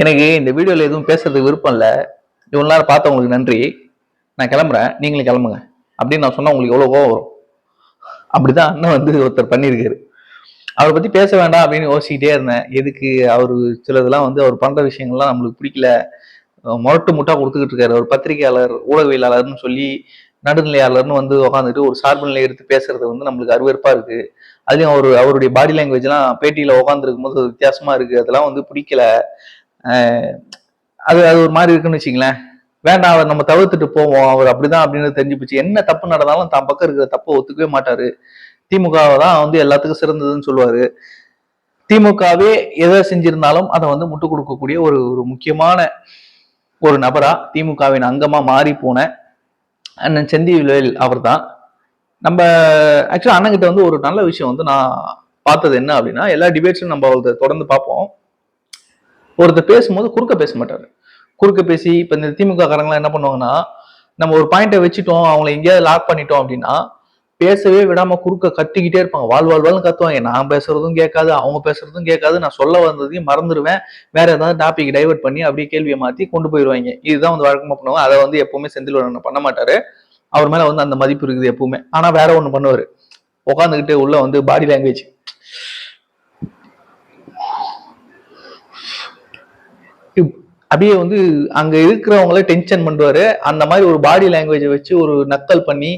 எனக்கு இந்த வீடியோவில் எதுவும் பேசுறதுக்கு விருப்பம் இல்லை. இவ்வளோ நேரம் பார்த்தவங்களுக்கு நன்றி. நான் கிளம்புறேன். நீங்களும் கிளம்புங்க. அப்படின்னு நான் சொன்னால் உங்களுக்கு எவ்வளோ கோவம் வரும். அப்படிதான் அண்ணன் வந்து ஒருத்தர் பண்ணியிருக்காரு. அவரை பற்றி பேச வேண்டாம் அப்படின்னு யோசிக்கிட்டே இருந்தேன். எதுக்கு அவர் சிலதெல்லாம் வந்து அவர் பண்ணுற விஷயங்கள்லாம் நம்மளுக்கு பிடிக்கல. முரட்டு முட்டா கொடுத்துக்கிட்டு இருக்காரு. ஒரு பத்திரிகையாளர் ஊடகவியலாளர்னு சொல்லி நடுநிலையாளர்னு வந்து உட்காந்துட்டு ஒரு சார்பு நிலை எடுத்து பேசுறது வந்து நம்மளுக்கு அருவருப்பா இருக்கு. அதுலயும் அவர் அவருடைய பாடி லாங்குவேஜ்லாம் பேட்டியில உட்காந்துருக்கும் போது ஒரு வித்தியாசமா இருக்கு. அதெல்லாம் வந்து பிடிக்கல. அது அது ஒரு மாதிரி இருக்குன்னு வச்சுங்களேன் வேண்டாம் அவர் நம்ம தவிர்த்துட்டு போவோம். அவர் அப்படிதான் அப்படின்னு தெரிஞ்சு போச்சு என்ன தப்பு நடந்தாலும் தான் பக்கம் இருக்கிற தப்பை ஒத்துக்கவே மாட்டாரு. திமுகவை தான் வந்து எல்லாத்துக்கும் சிறந்ததுன்னு சொல்லுவாரு. திமுகவே எதை செஞ்சிருந்தாலும் அதை வந்து முட்டு கொடுக்கக்கூடிய ஒரு ஒரு முக்கியமான ஒரு நபரா திமுகவின் அங்கமா மாறி போன அண்ணன் செந்திவேல் அவர் தான் நம்ம ஆக்சுவலா அண்ணன் கிட்ட வந்து ஒரு நல்ல விஷயம் வந்து நான் பார்த்தது என்ன அப்படின்னா எல்லா டிபேட்ஸும் நம்ம அவர்கிட்ட தொடர்ந்து பார்ப்போம். ஒருத்தர் பேசும்போது குறுக்க பேச மாட்டாரு. குறுக்க பேசி இப்போ இந்த திமுக காரங்களாம் என்ன பண்ணுவாங்கன்னா நம்ம ஒரு பாயிண்ட்டை வச்சுட்டோம் அவங்கள எங்கேயாவது லாக் பண்ணிட்டோம் அப்படின்னா பேசவே விடாம குறுக்க கத்திக்கிட்டே இருப்பாங்க. வாழ் வாழ் வாழ்னு கத்துவாங்க. நான் பேசுறதும் கேட்காது அவங்க பேசுறதும் கேட்காது. நான் சொல்ல வந்ததையும் மறந்துடுவேன். வேற ஏதாவது டாபிக் டைவர்ட் பண்ணி அப்படியே கேள்வியை மாத்தி கொண்டு போயிடுவாங்க. இதுதான் வந்து வழக்கமா பண்ணுவாங்க. அதை வந்து எப்பவுமே செந்தில் பண்ண மாட்டாரு. அவர் மேல வந்து அந்த மதிப்பு இருக்குது எப்பவுமே. ஆனா வேற ஒண்ணு பண்ணுவாரு. உட்காந்துக்கிட்டு உள்ள வந்து பாடி லாங்குவேஜ் அப்படியே வந்து அங்க இருக்கிறவங்கள டென்ஷன் பண்ணுவாரு அந்த மாதிரி ஒரு பாடி லாங்குவேஜை வச்சு ஒரு நக்கல் பண்ணி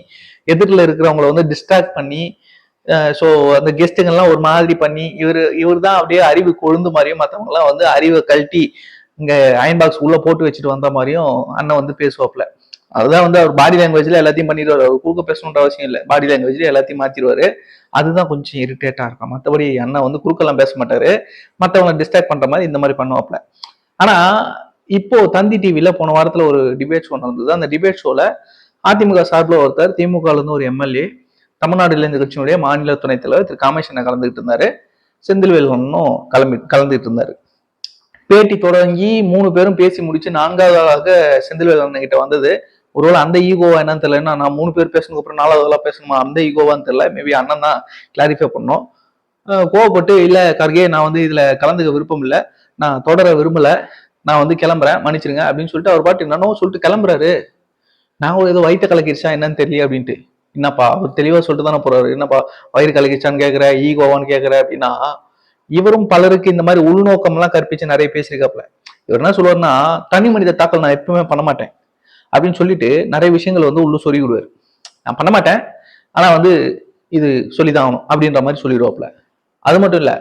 எதிரில் இருக்கிறவங்கள வந்து டிஸ்ட்ராக்ட் பண்ணி ஸோ அந்த கெஸ்ட்டுங்கெல்லாம் ஒரு மாதிரி பண்ணி இவர் இவர் தான் அப்படியே அறிவு கொழுந்து மாதிரியும் மற்றவங்கலாம் வந்து அறிவை கழட்டி இங்கே அயன் பாக்ஸ் உள்ளே போட்டு வச்சுட்டு வந்த மாதிரியும் அண்ணன் வந்து பேசுவாப்ல அதுதான் வந்து அவர் பாடி லாங்குவேஜில் எல்லாத்தையும் பண்ணிடுவார். அவர் குறுக்க பேசணுன்ற அவசியம் இல்லை. பாடி லாங்குவேஜில் எல்லாத்தையும் மாற்றிடுவார் அதுதான் கொஞ்சம் இரிட்டேட்டாக இருக்கும். மற்றபடி அண்ணன் வந்து குறுக்கெல்லாம் பேச மாட்டார். மற்றவங்களை டிஸ்ட்ராக்ட் பண்ணுற மாதிரி இந்த மாதிரி பண்ணுவாப்ல ஆனா இப்போ தந்தி டிவியில போன வாரத்துல ஒரு டிபேட் ஷோ நடந்தது. அந்த டிபேட் ஷோல அதிமுக சார்பில் ஒருத்தர் திமுக இருந்து ஒரு எம்எல்ஏ தமிழ்நாடு இளைஞர் கட்சியினுடைய மாநில துணைத் தலைவர் திரு காமேஷனை கலந்துகிட்டு இருந்தாரு. செந்தில்வேலனும் கிளம்பி கலந்துகிட்டு இருந்தாரு. பேட்டி தொடங்கி மூணு பேரும் பேசி முடிச்சு நான்காவதாக செந்தில்வேலன் கிட்ட வந்தது. ஒருவேளை அந்த ஈகோவா என்னன்னு தெரியலன்னா நான் மூணு பேர் பேசுனதுக்கு அப்புறம் நாலாவதுலாம் பேசணுமா? அந்த ஈகோவான்னு தெரியல. மேபி அண்ணன் தான் கிளாரிஃபை பண்ணோம். கோவப்பட்டு இல்ல கர்கே நான் வந்து இதுல கலந்துக்க விருப்பம் இல்லை. நான் தொடர விரும்பல. நான் வந்து கிளம்புறேன். மன்னிச்சிருங்க அப்படின்னு சொல்லிட்டு அவர் பாட்டு என்னன்னோ சொல்லிட்டு கிளம்புறாரு. நான் ஏதோ வயிற்ற கலக்கிருச்சா என்னன்னு தெரியல அப்படின்ட்டு. என்னப்பா அவர் தெளிவா சொல்லிட்டு தானே போறாரு. என்னப்பா வயிறு கலக்கிருச்சான்னு கேக்குற ஈகோவான்னு கேக்குற அப்படின்னா இவரும் பலருக்கு இந்த மாதிரி உள்நோக்கம் எல்லாம் கற்பிச்சு நிறைய பேசியிருக்காப்ல இவர் என்ன சொல்லுவாருன்னா தனி மனித தாக்கல் நான் எப்பவுமே பண்ண மாட்டேன் அப்படின்னு சொல்லிட்டு நிறைய விஷயங்கள் வந்து உள்ள சொல்லி விடுவார் நான் பண்ண மாட்டேன். ஆனா வந்து இது சொல்லிதான் ஆகணும் அப்படின்ற மாதிரி சொல்லிடுவாப்ல அது மட்டும் இல்லை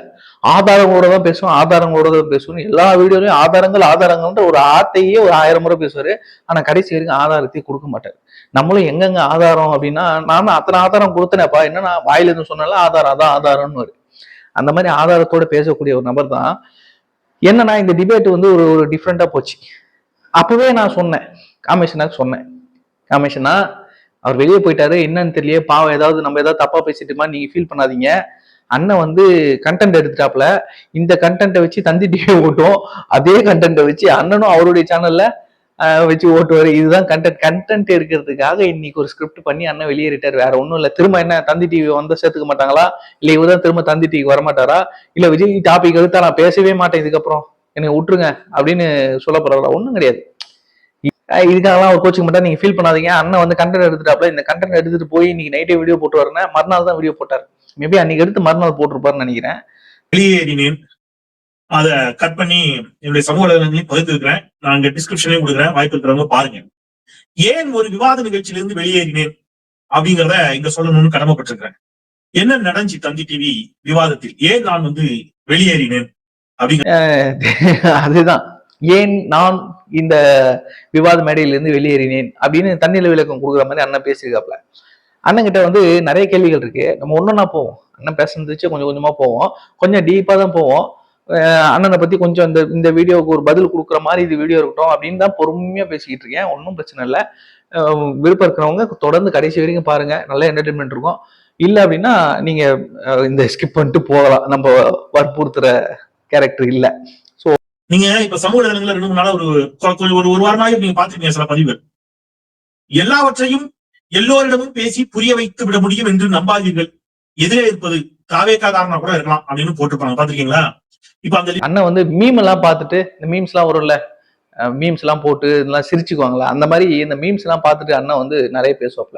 ஆதாரங்களோட தான் பேசுவோம் ஆதாரங்களோட தான் பேசுவோம் எல்லா வீடியோலையும் ஆதாரங்கள் ஆதாரங்கள்ன்ற ஒரு ஆத்தையே ஒரு ஆயிரம் முறை பேசுவார். ஆனால் கடைசி வரைக்கும் ஆதாரத்தையும் கொடுக்க மாட்டார். நம்மளும் எங்கெங்க ஆதாரம் அப்படின்னா நான் அத்தனை ஆதாரம் கொடுத்தனேப்பா என்ன நான் வாயிலிருந்து சொன்னால ஆதாரம் அதான் ஆதாரம்னு வரு அந்த மாதிரி ஆதாரத்தோட பேசக்கூடிய ஒரு நபர் தான். என்னன்னா இந்த டிபேட் வந்து ஒரு ஒரு டிஃப்ரெண்ட்டாக போச்சு. அப்பவே நான் சொன்னேன் காமேஷனாக்கு சொன்னேன். காமேஷனா அவர் வெளியே போயிட்டாரு என்னன்னு தெரியல பாவம் ஏதாவது நம்ம ஏதாவது தப்பா பேசிட்டுமா நீங்க ஃபீல் பண்ணாதீங்க. அண்ணன் வந்து கண்டென்ட் எடுத்துட்டாப்ல இந்த கண்டென்ட்டை வச்சு தந்தி டிவி ஓட்டும். அதே கண்டென்ட்டை வச்சு அண்ணனும் அவருடைய சேனல்ல வச்சு ஓட்டுவாரு. இதுதான் கண்டென்ட் கண்டென்ட் எடுக்கிறதுக்காக இன்னைக்கு ஒரு ஸ்கிரிப்ட் பண்ணி அண்ணன் வெளியேறிட்டார். வேற ஒண்ணும் இல்ல. திரும்ப என்ன தந்தி டிவி வந்து சேர்த்துக்க மாட்டாங்களா? இல்லை இவர் தான் திரும்ப தந்தி டிவிக்கு வரமாட்டாரா? இல்லை விஜய் டாபிக் எடுத்தா நான் பேசவே மாட்டேன். இதுக்கப்புறம் என்னை விட்டுருங்க அப்படின்னு சொல்ல போறாங்களா கிடையாது. இதுக்காகலாம் ஒரு கோச்சிங் மட்டும் நீங்க ஃபீல் பண்ணாதீங்க. அண்ணன் வந்து கண்டென்ட் எடுத்துட்டாப்ல இந்த கண்டென்ட் எடுத்துட்டு போய் இன்னைக்கு நைட்டே வீடியோ போட்டு வரேன் மறுநாள் தான் வீடியோ போட்டார். மேபி அன்னைக்கு எடுத்து மறுநாள் போட்டிருப்பாருன்னு நினைக்கிறேன். வெளியேறினேன் அத கட் பண்ணி என்னுடைய சமூக வலைதளங்களையும் பகிர்ந்து இருக்கிறேன் நான் இங்க டிஸ்கிரிப்ஷன்லயும் கொடுக்குறேன். வாய்ப்பு இருக்கிறவங்க பாருங்க. ஏன் ஒரு விவாத நிகழ்ச்சியிலிருந்து வெளியேறினேன் அப்படிங்கறத இங்க சொல்லணும்னு கடமைப்பட்டிருக்கிறேன். என்ன நடந்துச்சு தந்தி டிவி விவாதத்தில்? ஏன் நான் வந்து வெளியேறினேன் அதுதான். ஏன் நான் இந்த விவாத மேடையிலிருந்து வெளியேறினேன் அப்படின்னு தண்ணில விளக்கம் கொடுக்குற மாதிரி அண்ணன் பேசியிருக்காப்ல அண்ணன் கிட்ட வந்து நிறைய கேள்விகள் இருக்கு. நம்ம ஒன்னொன்னா போவோம். அண்ணன் பேசுனதுச்சு கொஞ்சம் கொஞ்சமா போவோம். கொஞ்சம் டீப்பா தான் போவோம். அண்ணனை பத்தி கொஞ்சம் இந்த இந்த வீடியோவுக்கு ஒரு பதில் கொடுக்குற மாதிரி இது வீடியோ இருக்கட்டும் அப்படின்னு தான் பொறுமையா பேசிக்கிட்டு இருக்கேன். ஒன்றும் பிரச்சனை இல்லை. விருப்பம் இருக்கிறவங்க தொடர்ந்து கடைசி வரைக்கும் பாருங்க. நல்ல என்டர்டைன்மெண்ட் இருக்கும். இல்லை அப்படின்னா நீங்க இந்த ஸ்கிப் பண்ணிட்டு போகலாம். நம்ம வற்புறுத்துற கேரக்டர் இல்லை. நீங்க இப்ப சமூக வலைதளங்கள்ல ரெண்டு மூணு நாளா ஒரு ஒரு ஒரு வாரமாக நீங்க பாத்துருக்கீங்க சில பதிவு எல்லாவற்றையும் எல்லோரிடமும் பேசி புரிய வைத்து விட முடியும் என்று நம்பாதீர்கள். எதிரே இருப்பது தாவேக்கா காரணம் கூட இருக்கலாம் அப்படின்னு போட்டிருப்பாங்க. பாத்திருக்கீங்களா இப்ப அந்த அண்ணன் வந்து மீம் எல்லாம் பார்த்துட்டு இந்த மீம்ஸ் எல்லாம் வரும்ல மீம்ஸ் எல்லாம் போட்டு இதெல்லாம் சிரிச்சுக்குவாங்களா? அந்த மாதிரி இந்த மீம்ஸ் எல்லாம் பார்த்துட்டு அண்ணன் வந்து நிறைய பேசுவாப்ல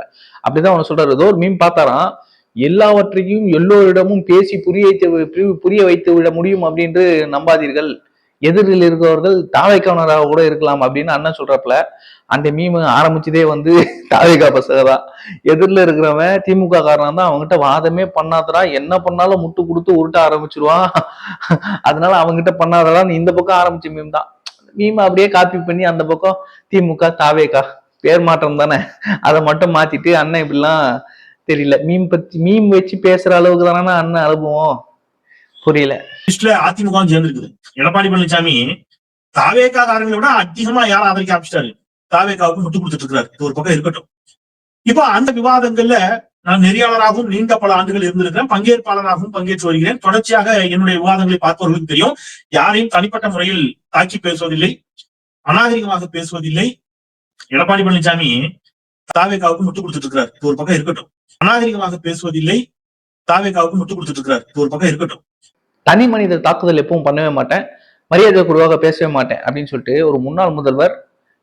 அப்படிதான் அவனை சொல்றாரு. ஏதோ ஒரு மீம் பார்த்தாராம் எல்லாவற்றையும் எல்லோரிடமும் பேசி புரிய வைத்து புரிய- வைத்து விட முடியும் அப்படின்று நம்பாதீர்கள். எதிரில் இருக்கிறவர்கள் தாவைக்கவனராக கூட இருக்கலாம் அப்படின்னு அண்ணன் சொல்றப்பல. அந்த மீம் ஆரம்பிச்சதே வந்து தாவிகா பசங்க தான். எதிரில் இருக்கிறவன் திமுக காரணம் தான். அவங்ககிட்ட வாதமே பண்ணாதடா. என்ன பண்ணாலும் முட்டு கொடுத்து உருட்ட ஆரம்பிச்சிருவான். அதனால அவங்ககிட்ட நீ இந்த பக்கம் ஆரம்பிச்ச மீம் தான். மீம் அப்படியே காப்பி பண்ணி அந்த பக்கம் திமுக தாவேகா. பேர் மாற்றம் தானே. அதை மட்டும் மாத்திட்டு அண்ணன் இப்படிலாம் தெரியல. மீம் பத்தி மீம் வச்சு பேசுற அளவுக்கு தானே அண்ணன் அனுபவம்? புரியல. அதிமுக எடப்பாடி பழனிசாமி தாவேகா காரங்களை விட அதிகமா யாரும் ஆதரிக்க ஆரம்பிச்சிட்டாரு? தாவேகாவுக்கு முட்டு கொடுத்துட்டு இருக்காரு இது ஒரு பக்கம் இருக்கட்டும். இப்போ அந்த விவாதங்கள்ல நான் நெறியாளராகவும் நீண்ட பல ஆண்டுகள் இருந்திருக்கிறேன். பங்கேற்பாளராகவும் பங்கேற்று வருகிறேன். தொடர்ச்சியாக என்னுடைய விவாதங்களை பார்ப்பவர்களுக்கு தெரியும். யாரையும் தனிப்பட்ட முறையில் தாக்கி பேசுவதில்லை அநாகரிகமாக பேசுவதில்லை. எடப்பாடி பழனிசாமி தாவேகாவுக்கு முட்டு கொடுத்துட்டு இருக்கிறார் இது ஒரு பக்கம் இருக்கட்டும். அநாகரிகமாக பேசுவதில்லை தாவேகாவுக்கு முட்டு கொடுத்துட்டு இருக்கிறார் இது ஒரு பக்கம் இருக்கட்டும். தனி மனித தாக்குதல் எப்பவும் பண்ணவே மாட்டேன். மரியாதை குழுவாக பேசவே மாட்டேன் அப்படின்னு சொல்லிட்டு ஒரு முன்னாள் முதல்வர்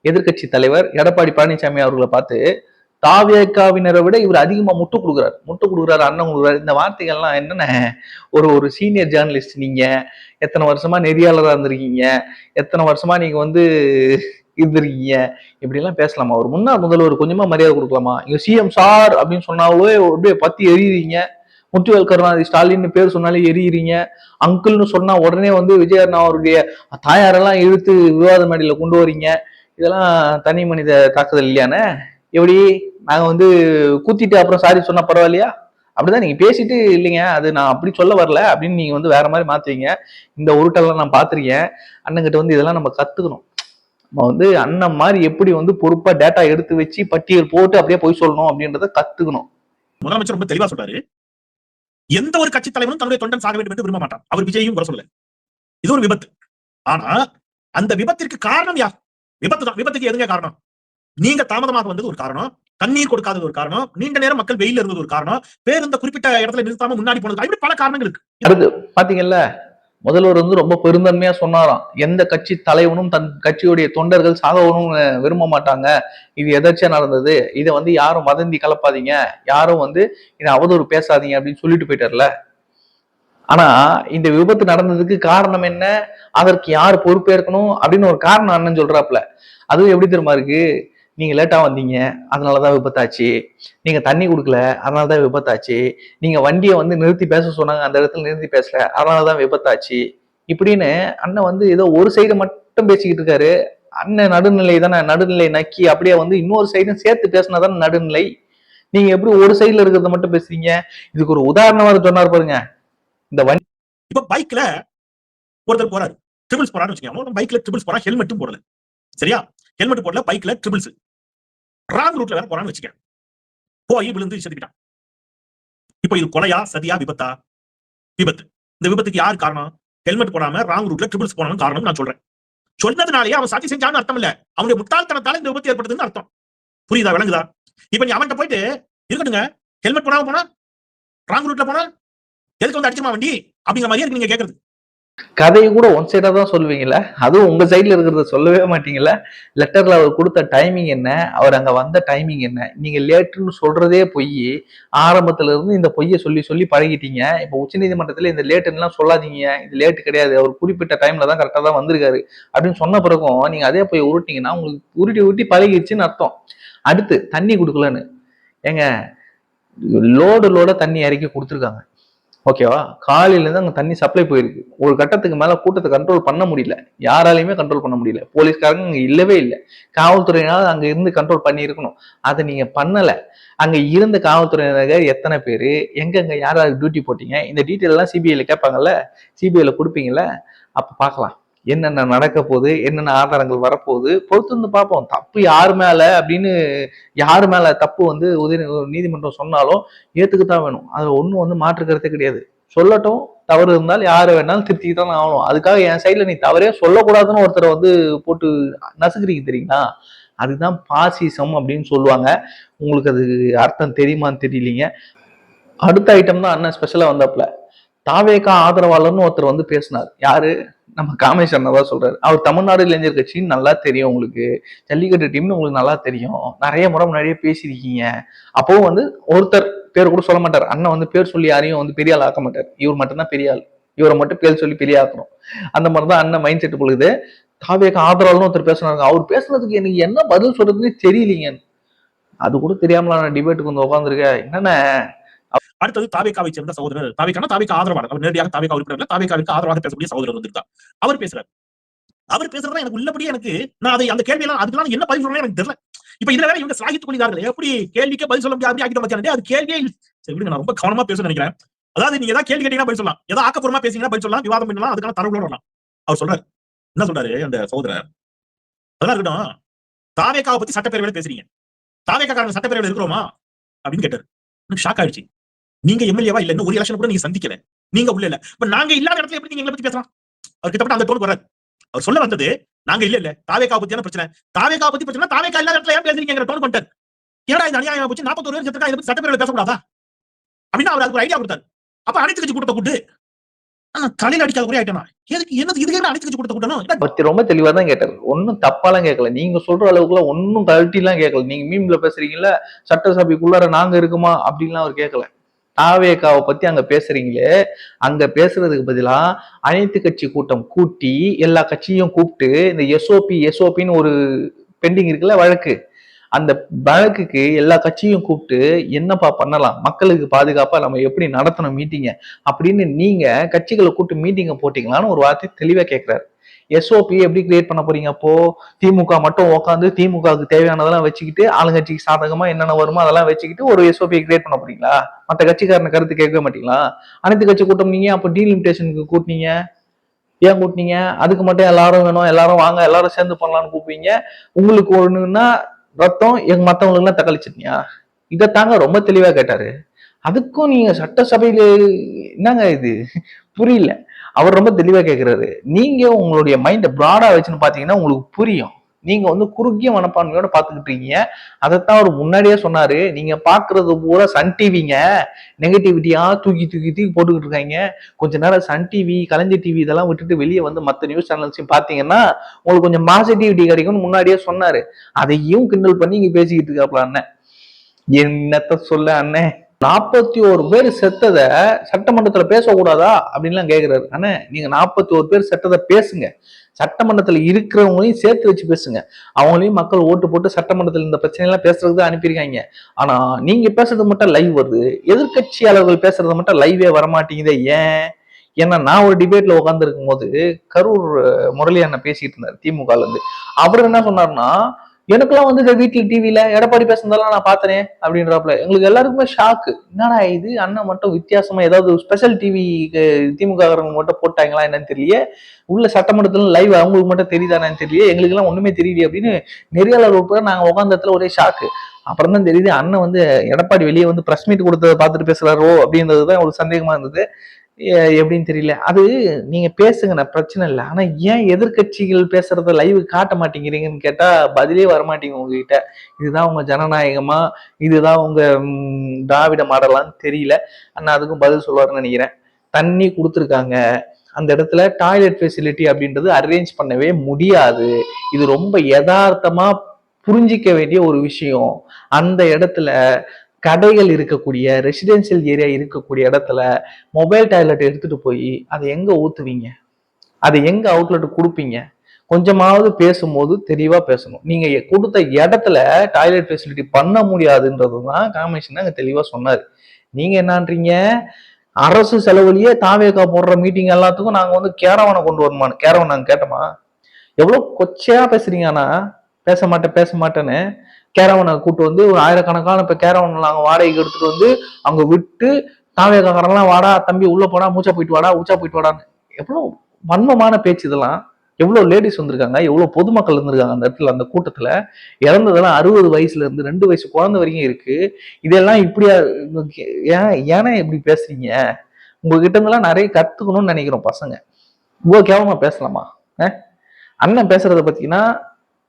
எதிர்க்கட்சி தலைவர் எடப்பாடி பழனிசாமி அவர்களை பார்த்து தாவியக்காவினரை விட இவர் அதிகமா முட்டு கொடுக்குறாரு. முட்டு கொடுக்குறாரு அண்ணன் கொடுக்குறாரு. இந்த வார்த்தைகள்லாம் என்னென்ன? ஒரு ஒரு சீனியர் ஜேர்னலிஸ்ட் நீங்க எத்தனை வருஷமா நெறியாளராக இருந்திருக்கீங்க? எத்தனை வருஷமா நீங்க வந்து இருந்திருக்கீங்க? இப்படிலாம் பேசலாமா? ஒரு முன்னாள் முதல்வர் கொஞ்சமா மரியாதை கொடுக்கலாமா? இங்க சிஎம் சார் அப்படின்னு சொன்னாலே அப்படியே பத்தி எரியுறீங்க முத்துவேல் கருணாநிதி ஸ்டாலின் பேர் சொன்னாலே எரியுறீங்க அங்கிள்னு சொன்னா உடனே வந்து விஜய் அவருடைய தாயாரெல்லாம் இழுத்து விவாத மேடையில கொண்டு வரீங்க. இதெல்லாம் தனி மனித தாக்குதல் இல்லையானே எப்படி? நாங்கள் வந்து கூத்திட்டு அப்புறம் சாரி சொன்னால் பரவாயில்லையா? அப்படிதான் நீங்கள் பேசிட்டு இல்லைங்க. அது நான் அப்படி சொல்ல வரல. அப்படின்னு நீங்கள் வந்து வேற மாதிரி மாற்றுவீங்க இந்த உருட்டெல்லாம் நான் பார்த்துருக்கேன். அண்ணன்கிட்ட வந்து இதெல்லாம் நம்ம கற்றுக்கணும் நம்ம வந்து அண்ணன் மாதிரி எப்படி வந்து பொறுப்பாக டேட்டா எடுத்து வச்சு பட்டியல் போட்டு அப்படியே போய் சொல்லணும் அப்படின்றத கத்துக்கணும். முதலமைச்சர் ரொம்ப தெளிவாக சொல்றாரு. எந்த ஒரு கட்சி தலைவரும் தன்னுடைய தொண்டன் சாக வேண்டும் என்று விரும்ப மாட்டான். அவர் விஜயும் குறை சொல்லல. இது ஒரு விபத்து. ஆனா அந்த விபத்திற்கு காரணம் யார்? விபத்து தான். விபத்துக்கு எதுங்க காரணம்? நீங்க தாமதமாக வந்தது ஒரு காரணம். தண்ணீர் கொடுக்காதது ஒரு காரணம். நீண்ட நேரம் மக்கள் வெயில் இருந்தது ஒரு காரணம். பேருந்த குறிப்பிட்ட இடத்துல நிறுத்தாம முன்னாடி போனது. இப்படி பல காரணங்கள் இருக்கு. பாத்தீங்கல்ல முதல்வர் வந்து ரொம்ப பெருந்தன்மையா சொன்னாராம். எந்த கட்சி தலைவனும் தன் கட்சியுடைய தொண்டர்கள் சாகவனும் விரும்ப மாட்டாங்க. இது எதாச்சியா நடந்தது? இதை வந்து யாரும் வதந்தி கலப்பாதீங்க. யாரும் வந்து இதை அவதூறு பேசாதீங்க அப்படின்னு சொல்லிட்டு போயிட்டார்ல. ஆனா இந்த விபத்து நடந்ததுக்கு காரணம் என்ன? அதற்கு யார் பொறுப்பேற்கணும்? அப்படின்னு ஒரு காரணம் அண்ணன் சொல்றாப்ல அதுவும் எப்படி தெரியுமா இருக்கு? நீங்க லேட்டா வந்தீங்க. அதனாலதான் விபத்தாச்சு. நீங்க தண்ணி கொடுக்கல. அதனாலதான் விபத்தாச்சு. நீங்க வண்டியை வந்து நிறுத்தி பேச சொன்னாங்க. அந்த இடத்துல நிறுத்தி பேசல. அதனாலதான் விபத்தாச்சு. இப்படின்னு அண்ணன் வந்து ஏதோ ஒரு சைடு மட்டும் பேசிக்கிட்டு இருக்காரு. அண்ணன் நடுநிலை தானே. நடுநிலை நக்கி அப்படியே வந்து இன்னொரு சைடும் சேர்த்து பேசினா தானே நடுநிலை. நீங்க எப்படி ஒரு சைடுல இருக்கிறத மட்டும் பேசுறீங்க? இதுக்கு ஒரு உதாரணமா சொன்னார் பாருங்க. இந்த வண்டி இப்ப பைக்ல ஒருத்தர் போறாரு. ட்ரிபிள்ஸ் போறான்னு வச்சுக்கோங்க. பைக்ல ட்ரிபிள்ஸ் போறா ஹெல்மெட்டும் போடல. சரியா? ஹெல்மெட் போடல பைக்ல ட்ரிபிள்ஸ் ராங் ரூட்ல வேற போறான்னு வச்சுக்க போய் விழுந்து செத்துக்கிட்டான் இப்போ இது கொலையா சதியா விபத்தா? விபத்து. இந்த விபத்துக்கு யார் காரணம்? ஹெல்மெட் போடாம ராங் ரூட்ல ட்ரிபிள்ஸ் போனாலும் காரணம் நான் சொல்றேன். சொன்னதுனாலே அவன் சதி செஞ்சான்னு அர்த்தம் இல்ல. அவனுடைய முட்டாள்தனத்தால இந்த விபத்து ஏற்படுதுன்னு அர்த்தம். புரியுதா? விளங்குதா? இப்ப நீ அவன்கிட்ட போயிட்டு இருக்கட்டுங்க. ஹெல்மெட் போடாம போனா? ராங் ரூட்ல போனா? எதுக்கு வந்து அடிச்சுமா வண்டி? அப்படிங்கிற மாதிரியே இருக்கு நீங்க கேக்குறது. கதையை கூட ஒன் சைடா தான் சொல்லுவீங்கல்ல? அதுவும் உங்க சைடில் இருக்கிறத சொல்லவே மாட்டீங்களா லெட்டர்ல அவர் கொடுத்த டைமிங் என்ன? அவர் அங்க வந்த டைமிங் என்ன? நீங்க லேட்டுன்னு சொல்றதே பொய். ஆரம்பத்துல இருந்து இந்த பொய்யை சொல்லி சொல்லி பழகிட்டீங்க. இப்ப உச்சநீதிமன்றத்தில் இந்த லேட்டுலாம் சொல்லாதீங்க. இது லேட்டு கிடையாது. அவர் குறிப்பிட்ட டைம்ல தான் கரெக்டா தான் வந்திருக்காரு. அப்படின்னு சொன்ன பிறகும் நீங்க அதே போய் உருட்டிங்கன்னா உங்களுக்கு உருட்டி உருட்டி பழகிடுச்சுன்னு அர்த்தம். அடுத்து தண்ணி கொடுக்கலன்னு. ஏங்க லோடு லோட தண்ணி இறக்கி கொடுத்துருக்காங்க. ஓகேவா? காலையிலேருந்து அங்கே தண்ணி சப்ளை போயிருக்கு. ஒரு கட்டத்துக்கு மேலே கூட்டத்தை கண்ட்ரோல் பண்ண முடியல. யாராலையுமே கண்ட்ரோல் பண்ண முடியல. போலீஸ்காரங்க அங்கே இல்லவே இல்லை. காவல்துறையினால அங்கே இருந்து கண்ட்ரோல் பண்ணியிருக்கணும். அதை நீங்கள் பண்ணலை. அங்கே இருந்த காவல்துறையினர் எத்தனை பேர்? எங்கெங்கே யார் யார் டியூட்டி போட்டீங்க? இந்த டீட்டெயிலெலாம் சிபிஐயில் கேட்பாங்கல்ல? சிபிஐயில் கொடுப்பீங்கள அப்போ பார்க்கலாம். என்னென்ன நடக்க போகுது என்னென்ன ஆதாரங்கள் வரப்போகுது பொறுத்து வந்து பார்ப்போம். தப்பு யார் மேல அப்படின்னு யார் மேல தப்பு வந்து உதய நீதிமன்றம் சொன்னாலும் ஏற்றுக்கத்தான் வேணும். அது ஒன்றும் வந்து மாற்றுக்கிறதே கிடையாது. சொல்லட்டும் தவறு இருந்தால் யாரை வேணாலும் திருத்திக்கிட்டு தான் ஆகணும். அதுக்காக என் சைடில் நீ தவறே சொல்லக்கூடாதுன்னு ஒருத்தரை வந்து போட்டு நசுக்கிறீங்க தெரியுங்களா? அதுதான் பாசிசம் அப்படின்னு சொல்லுவாங்க. உங்களுக்கு அது அர்த்தம் தெரியுமான்னு தெரியலீங்க. அடுத்த ஐட்டம் தான் அண்ணன் ஸ்பெஷலாக வந்தாப்புல. தாவேக்கா ஆதரவாளர்னு ஒருத்தர் வந்து பேசினார். யாரு? நம்ம காமேஷ் அண்ணா தான் சொல்றாரு. அவர் தமிழ்நாடு இளைஞர் கட்சின்னு நல்லா தெரியும் உங்களுக்கு. ஜல்லிக்கட்டு டீம்னு உங்களுக்கு நல்லா தெரியும். நிறைய முறை முன்னாடியே பேசியிருக்கீங்க. அப்பவும் வந்து ஒருத்தர் பேர் கூட சொல்ல மாட்டார். அண்ணன் வந்து பேர் சொல்லி யாரையும் வந்து பெரிய ஆள் ஆக்க மாட்டார். இவர் மட்டும்தான் பெரிய ஆள். இவரை மட்டும் பேர் சொல்லி பெரிய ஆக்கணும். அந்த மாதிரி தான் அண்ணன் மைண்ட் செட் பொழுது தாவேக ஆதரவாளர்னு ஒருத்தர் பேசுனாங்க அவர் பேசுனதுக்கு எனக்கு என்ன பதில் சொல்றதுன்னு தெரியலீங்க அது கூட தெரியாமல நான் டிபேட்டுக்கு வந்து உட்காந்துருக்கேன் என்னென்ன அடுத்தது தாவேக்காவை சேர்ந்த சகோதரர். தாவேக்கான தாவேக்கா ஆதரவாளர். அவர் நேரடியாக தாவேக்கா உறுப்பினர் தாவேக்காவிற்கு ஆதரவாக பேசக்கூடிய சகோதரர் வந்திருக்கார் அவர் பேசுறாரு. அவர் பேசுறதா எனக்கு உள்ளபடியே எனக்கு நான் அதை அந்த கேள்வி எல்லாம் அதுக்கெல்லாம் என்ன பதில் சொல்லணும் எனக்கு தெரியல. இப்ப இதுல வேற இவங்க சாகித்துக் கொள்கிறார்கள் எப்படி கேள்விக்கு பதில் சொல்ல முடியாது அப்படி ஆகிட்டு அது கேள்வியே சரி விடுங்க நான் ரொம்ப கவனமா பேச நினைக்கிறேன். அதாவது நீங்க ஏதாவது கேள்வி கேட்டீங்கன்னா பதில் சொல்லலாம். ஏதாவது ஆக்கப்பூர்வமா பேசிங்கன்னா பதில் சொல்லலாம். விவாதம் பண்ணலாம். அதுக்கான தரவுகளோட வரலாம். அவர் சொல்றாரு. என்ன சொல்றாரு அந்த சகோதரர்? அதெல்லாம் இருக்கட்டும். தாவேக்காவை பத்தி சட்டப்பேரவையில பேசுறீங்க. தாவேக்காரங்க சட்டப்பேரவையில இருக்கிறோமா? அப்படின்னு கேட்டாரு. எனக்கு ஷாக் ஆயிடுச்சு. நீங்க எம்எல்ஏவா இல்ல ஒரு எலெக்ஷன் கூட நீங்க சந்திக்கல. நீங்க உள்ள இல்ல. இப்ப நாங்க இல்லாத இடத்துல எப்படி நீங்க எங்களை பத்தி பேசலாம்? அவர் கிட்டத்தட்ட அந்த டோன் வராது. அவர் சொல்ல வந்தது நாங்க இல்ல இல்ல தாவேக்கா பத்தியான பிரச்சனை. தாவேக்கா பத்தி பிரச்சனை தாவேக்கா இல்லாத இடத்துல ஏன் பேசுறீங்க? டோன் பண்ணிட்டார். ஏடா இது அநியாயம் போச்சு? நாற்பத்தோரு பேர் செத்துக்கா இதை பத்தி பேசக்கூடாதா? அப்படின்னு அவர் அதுக்கு ஒரு ஐடியா கொடுத்தாரு. அப்ப அனைத்து கட்சி கூட்ட கூட்டு தலையில அடிக்காத ஒரே ஐட்டமா எதுக்கு என்னது இதுக்கு அனைத்து கட்சி கூட்டத்தை கூட்டணும் பத்தி ரொம்ப தெளிவா தான் கேட்டார். ஒன்னும் தப்பாலாம் கேட்கல. நீங்க சொல்ற அளவுக்குலாம் ஒன்னும் எல்லாம் கேட்கல. நீங்க மீம்ல பேசுறீங்கல்ல சட்டசபைக்குள்ளார நாங்க இருக்குமா? அப்படின்லாம் அவர் கேட்கல. தாவேக்காவை பத்தி அங்க பேசுறீங்களே அங்க பேசுறதுக்கு பதிலா அனைத்து கட்சி கூட்டம் கூட்டி எல்லா கட்சியும் கூப்பிட்டு இந்த எஸ்ஓபி எஸ்ஓபின்னு ஒரு பெண்டிங் இருக்குல்ல வழக்கு. அந்த வழக்குக்கு எல்லா கட்சியும் கூப்பிட்டு என்னப்பா பண்ணலாம்? மக்களுக்கு பாதுகாப்பா நம்ம எப்படி நடத்தணும் மீட்டிங்க அப்படின்னு நீங்க கட்சிகளை கூப்பிட்டு மீட்டிங்கை போட்டீங்களான்னு ஒரு வார்த்தை தெளிவா கேட்கிறாரு எஸ்ஓபி எப்படி கிரியேட் பண்ண போறீங்க? அப்போ திமுக மட்டும் உட்காந்து திமுகவுக்கு தேவையானதெல்லாம் வச்சுக்கிட்டு ஆளுங்கட்சிக்கு சாதகமா என்னென்ன வருமோ அதெல்லாம் வச்சுக்கிட்டு ஒரு எஸ்ஓபி கிரியேட் பண்ண போறீங்களா? மற்ற கட்சிக்காரன கருத்து கேட்கவே மாட்டீங்களா? அனைத்து கட்சி கூட்டம் நீங்க அப்போ டீலிமிட்டேஷனுக்கு கூட்டினீங்க? ஏன் கூட்டினீங்க? அதுக்கு மட்டும் எல்லாரும் வேணும் எல்லாரும் வாங்க எல்லாரும் சேர்ந்து பண்ணலாம்னு கூப்பிங்க உங்களுக்கு ஒண்ணுன்னா ரத்தம் எங்க மத்தவங்களுக்கு எல்லாம் இதை தாங்க ரொம்ப தெளிவா கேட்டாரு. அதுக்கும் நீங்க சட்டசபையில என்னங்க இது? புரியல. அவர் ரொம்ப தெளிவாக கேட்குறாரு நீங்க உங்களுடைய மைண்டை ப்ராடா வச்சுன்னு பாத்தீங்கன்னா உங்களுக்கு புரியும். நீங்க வந்து குறுகிய மனப்பான்மையோட பாத்துக்கிட்டு இருக்கீங்க. அதைத்தான் அவர் முன்னாடியே சொன்னாரு. நீங்க பாக்குறது பூரா சன் டிவிங்க நெகட்டிவிட்டியா தூக்கி தூக்கி தூக்கி போட்டுக்கிட்டு இருக்காங்க. கொஞ்ச நேரம் சன் டிவி கலைஞர் டிவி இதெல்லாம் விட்டுட்டு வெளியே வந்து மற்ற நியூஸ் சேனல்ஸையும் பாத்தீங்கன்னா உங்களுக்கு கொஞ்சம் பாசிட்டிவிட்டி கிடைக்கும்னு முன்னாடியே சொன்னாரு. அதையும் கிண்டல் பண்ணி இங்க பேசிக்கிட்டு இருக்காப்ல அண்ணன். என்னத்த சொல்ல அண்ணன்? நாற்பத்தி ஒரு பேர் செத்ததை சட்டமன்றத்தில் பேசக்கூடாதா அப்படின்லாம் கேட்குறாரு அண்ணே நீங்கள் நாற்பத்தி ஒரு பேர் செத்ததை பேசுங்க. சட்டமன்றத்தில் இருக்கிறவங்களையும் சேர்த்து வச்சு பேசுங்க. அவங்களையும் மக்கள் ஓட்டு போட்டு சட்டமன்றத்தில் இந்த பிரச்சனையெல்லாம் பேசுறது தான் அனுப்பியிருக்காங்க. ஆனால் நீங்கள் பேசுறது மட்டும் லைவ் வருது. எதிர்க்கட்சியாளர்கள் பேசுறது மட்டும் லைவே வரமாட்டேங்குதே ஏன்? ஏன்னா நான் ஒரு டிபேட்ல உட்காந்துருக்கும் போது கரூர் முரளி அண்ணன் பேசிட்டு இருந்தார் திமுகலேருந்து அவர் என்ன சொன்னார்னா எனக்கெல்லாம் வந்து இந்த வீட்டில் டிவியில எடப்பாடி பேசுனதெல்லாம் நான் பார்த்தனே அப்படின்றப்பல எங்களுக்கு எல்லாருக்குமே ஷாக்கு என்னடா இது? அண்ணன் மட்டும் வித்தியாசமா ஏதாவது ஸ்பெஷல் டிவி திமுக காரங்க மட்டும் போட்டாங்களா என்னன்னு தெரியல உள்ள சட்டமன்றத்துல லைவ் அவங்களுக்கு மட்டும் தெரியுதானு தெரியல எங்களுக்கு எல்லாம் ஒண்ணுமே தெரியல அப்படின்னு நெறியாளர் உட்பட நாங்க உட்காந்த இடத்துல ஒரே ஷாக்கு அப்புறம் தான் தெரியுது அண்ணன் வந்து எடப்பாடி வெளியே வந்து பிரஸ் மீட் கொடுத்ததை பார்த்துட்டு பேசுறாரோ அப்படின்றது தான் ஒரு சந்தேகமா இருந்தது. எப்படின்னு தெரியல. அது நீங்க பேசுங்கண்ணா பிரச்சனை இல்லை. ஆனா ஏன் எதிர்க்கட்சிகள் பேசுறத லைவ் காட்ட மாட்டேங்கிறீங்கன்னு கேட்டா பதிலே வரமாட்டீங்க உங்ககிட்ட. இதுதான் உங்க ஜனநாயகமா? இதுதான் உங்க திராவிட மாடலான்னு தெரியல. அண்ணா அதுக்கும் பதில் சொல்லுவாருன்னு நினைக்கிறேன். தண்ணி கொடுத்துருக்காங்க. அந்த இடத்துல டாய்லெட் ஃபெசிலிட்டி அப்படின்றது அரேஞ்ச் பண்ணவே முடியாது. இது ரொம்ப யதார்த்தமா புரிஞ்சிக்க வேண்டிய ஒரு விஷயம். அந்த இடத்துல கடைகள் இருக்கக்கூடிய ரெசிடென்சியல் ஏரியா இருக்கக்கூடிய இடத்துல மொபைல் டாய்லெட் எடுத்துட்டு போய் அதை எங்க ஊத்துவீங்க? அதை எங்க அவுட்லெட் கொடுப்பீங்க? கொஞ்சமாவது பேசும்போது தெளிவாக பேசணும். நீங்கள் கொடுத்த இடத்துல டாய்லெட் ஃபெசிலிட்டி பண்ண முடியாதுன்றது தான் காமிஷன் அங்கே தெளிவாக சொன்னார். நீங்கள் என்னன்றீங்க? அரசு செலவுலேயே தாவேக்கா போடுற மீட்டிங் எல்லாத்துக்கும் நாங்கள் வந்து கேரவனை கொண்டு வரணுமான்னு கேரவன் நாங்கள் கேட்டோமா? எவ்வளோ கொச்சையாக பேசுறீங்கன்னா பேச மாட்டேன் பேச மாட்டேன்னு கேரவனை கூட்டு வந்து ஒரு ஆயிரக்கணக்கான இப்போ கேரவனை நாங்கள் வாடகைக்கு எடுத்துட்டு வந்து அவங்க விட்டு தாவேக்காரன்லாம் வாடா தம்பி உள்ள போடா மூச்சா போயிட்டு வாடா ஊச்சா போயிட்டு வாடான்னு. எவ்வளோ வன்மமான பேச்சு இதெல்லாம். எவ்வளோ லேடிஸ் வந்திருக்காங்க எவ்வளோ பொதுமக்கள் இருந்திருக்காங்க அந்த இடத்துல அந்த கூட்டத்தில். இறந்ததெல்லாம் அறுபது வயசுல இருந்து ரெண்டு வயசு குழந்தை வரைக்கும் இருக்கு. இதெல்லாம் இப்படியா ஏன் ஏன்னா இப்படி பேசுறீங்க? உங்ககிட்ட இருந்தெல்லாம் நிறைய கத்துக்கணும்னு நினைக்கிறோம் பசங்க. இவ்வளோ கேவலமா பேசலாமா? அண்ணன் பேசுறத பார்த்தீங்கன்னா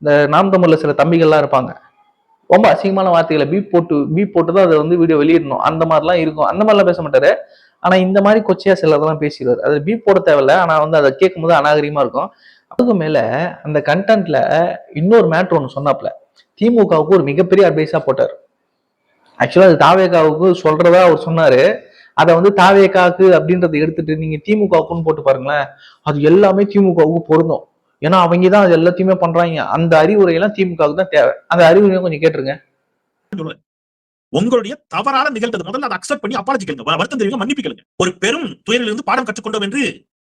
இந்த நாம் தமிழில் சில தம்பிகள்லாம் இருப்பாங்க. ரொம்ப அசிங்கமான வார்த்தைகளை பீப் போட்டு பீப் போட்டு தான் அதை வந்து வீடியோ வெளியிடணும். அந்த மாதிரிலாம் இருக்கும். அந்த மாதிரிலாம் பேச மாட்டாரு. ஆனால் இந்த மாதிரி கொச்சையா சிலதெல்லாம் பேசிடுவார். அது பீப் போட தேவையில்ல. ஆனால் வந்து அதை கேட்கும் போது அநாகரிகமாக இருக்கும். அதுக்கு மேலே அந்த கண்டென்ட்ல இன்னொரு மேட்ரு ஒன்று சொன்னாப்ல திமுகவுக்கு ஒரு மிகப்பெரிய அட்வைஸாக போட்டார். ஆக்சுவலாக அது தாவேகாவுக்கு சொல்றதா அவர் சொன்னார். அதை வந்து தாவேகாக்கு அப்படின்றத எடுத்துட்டு நீங்கள் திமுகவுக்குன்னு போட்டு பாருங்களேன். அது எல்லாமே திமுகவுக்கு பொருந்தும். ஏன்னா அவங்க தான் அது எல்லாத்தையுமே பண்றாங்க. அந்த அறிவுரையெல்லாம் திமுகவுக்கு தான் தேவை. அந்த அறிவுரையும் கொஞ்சம் கேட்டுருங்க. உங்களுடைய தவறான நிகழ்ந்தது முதல்ல அதை அக்செப்ட் பண்ணி அப்பாலஜி கேளுங்க. வருத்தம் தெரிவிங்க மன்னிப்பு கேளுங்க. ஒரு பெரும் துயரிலிருந்து பாடம் கற்றுக்கொண்டோம் என்று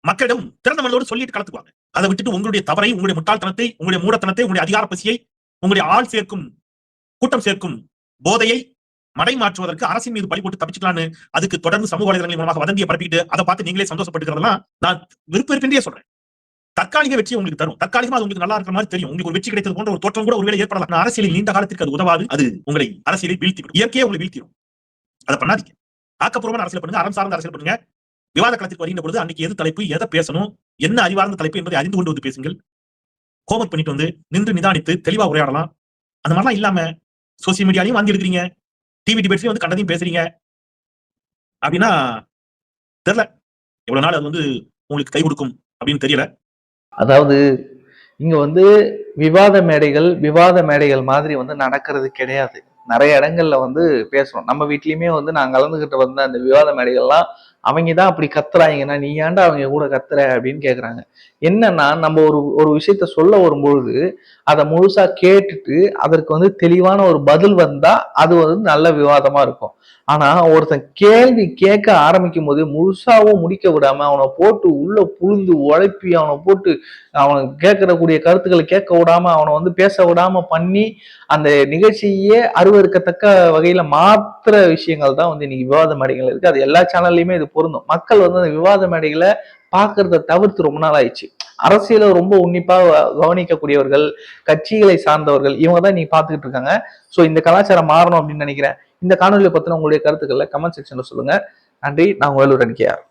மக்களிடம் திறந்த மனதோடு சொல்லிட்டு கலத்துக்குவாங்க அதை விட்டுட்டு உங்களுடைய தவறை உங்களுடைய முட்டாள்தனத்தை உங்களுடைய மூடத்தனத்தை உங்களுடைய அதிகார பசியை உங்களுடைய ஆள் சேர்க்கும் கூட்டம் சேர்க்கும் போதையை மடை மாற்றுவதற்கு அரசின் மீது பழி போட்டு தப்பிச்சுக்கலான்னு அதுக்கு தொடர்ந்து சமூக வலைதளங்கள் மூலமாக வதந்தியை பரப்பிட்டு அதை பார்த்து நீங்களே சந்தோஷப்பட்டுக்கிறதெல்லாம் நான் விருப்ப இருப்பின்றே சொல்றேன். தற்காலிக வெற்றி உங்களுக்கு தரும். தற்காலிகமா அது உங்களுக்கு நல்லா இருக்கிற மாதிரி தெரியும். உங்களுக்கு ஒரு வெற்றி கிடைத்தது போன்ற ஒரு தோற்றம் கூட ஒருவேளை ஏற்படலாம். ஆனா அரசியலில் நீண்ட காலத்திற்கு அது உதவாது. அது உங்களை அரசியலில் வீழ்த்திவிடும். இயற்கையே உங்களை வீழ்த்திடும் அதை பண்ணாதீங்க. ஆக்கப்பூர்வமான அரசியல் பண்ணுங்க. அறம் சார்ந்த அரசியல் பண்ணுங்க. விவாத களத்திற்கு வருகின்ற பொழுது அன்னைக்கு எது தலைப்பு எதை பேசணும் என்ன அறிவார்ந்த தலைப்பு என்பதை அறிந்து கொண்டு வந்து பேசுங்கள். ஹோம்ஒர்க் பண்ணிட்டு வந்து நின்று நிதானித்து தெளிவா உரையாடலாம். அந்த மாதிரிலாம் இல்லாம சோசியல் மீடியாலையும் வாங்கி இருக்கிறீங்க டிவி டிபேட்ஸ்லயும் வந்து கண்டதையும் பேசுறீங்க. அப்படின்னா தெரியல. எவ்வளவு நாள் அது வந்து உங்களுக்கு கை கொடுக்கும் அப்படின்னு தெரியல. அதாவது இங்க வந்து விவாத மேடைகள் விவாத மேடைகள் மாதிரி வந்து நடக்கிறது கிடையாது. நிறைய இடங்கள்ல வந்து பேசுறோம். நம்ம வீட்லயுமே வந்து நான் கலந்துகிட்டு வந்த அந்த விவாத மேடைகள்லாம் அவங்க தான் அப்படி கத்துறாங்கன்னா நீ ஏன்டா அவங்க கூட கத்துற அப்படின்னு கேட்குறாங்க என்னன்னா நம்ம ஒரு ஒரு விஷயத்த சொல்ல வரும்பொழுது அதை முழுசா கேட்டுட்டு அதற்கு வந்து தெளிவான ஒரு பதில் வந்தா அது வந்து நல்ல விவாதமா இருக்கும். ஆனா ஒருத்தன் கேள்வி கேட்க ஆரம்பிக்கும் போது முழுசாவும் முடிக்க விடாம அவனை போட்டு உள்ள புழுந்து உழைப்பி அவனை போட்டு அவனுக்கு கேட்கறக்கூடிய கருத்துக்களை கேட்க விடாம அவனை வந்து பேச விடாம பண்ணி அந்த நிகழ்ச்சியே அருவருக்கத்தக்க வகையில மாத்திர விஷயங்கள் தான் வந்து இன்னைக்கு விவாத மேடைகள் இருக்கு. அது எல்லா சேனல்லையுமே இது பொருந்தும். மக்கள் வந்து அந்த விவாத மேடைகளை பாக்குறத தவிர்த்து ரொம்ப நாள் ஆயிடுச்சு. அரசியலை ரொம்ப உன்னிப்பா கவனிக்கக்கூடியவர்கள் கட்சிகளை சார்ந்தவர்கள் இவங்க தான் நீங்க பாத்துக்கிட்டு இருக்காங்க. சோ இந்த கலாச்சாரம் மாறணும் அப்படின்னு நினைக்கிறேன். இந்த காணொலியை பத்தின உங்களுடைய கருத்துக்களை கமெண்ட் செக்ஷன்ல சொல்லுங்க. நன்றி. நான் வேலூர் அணிக்கையார்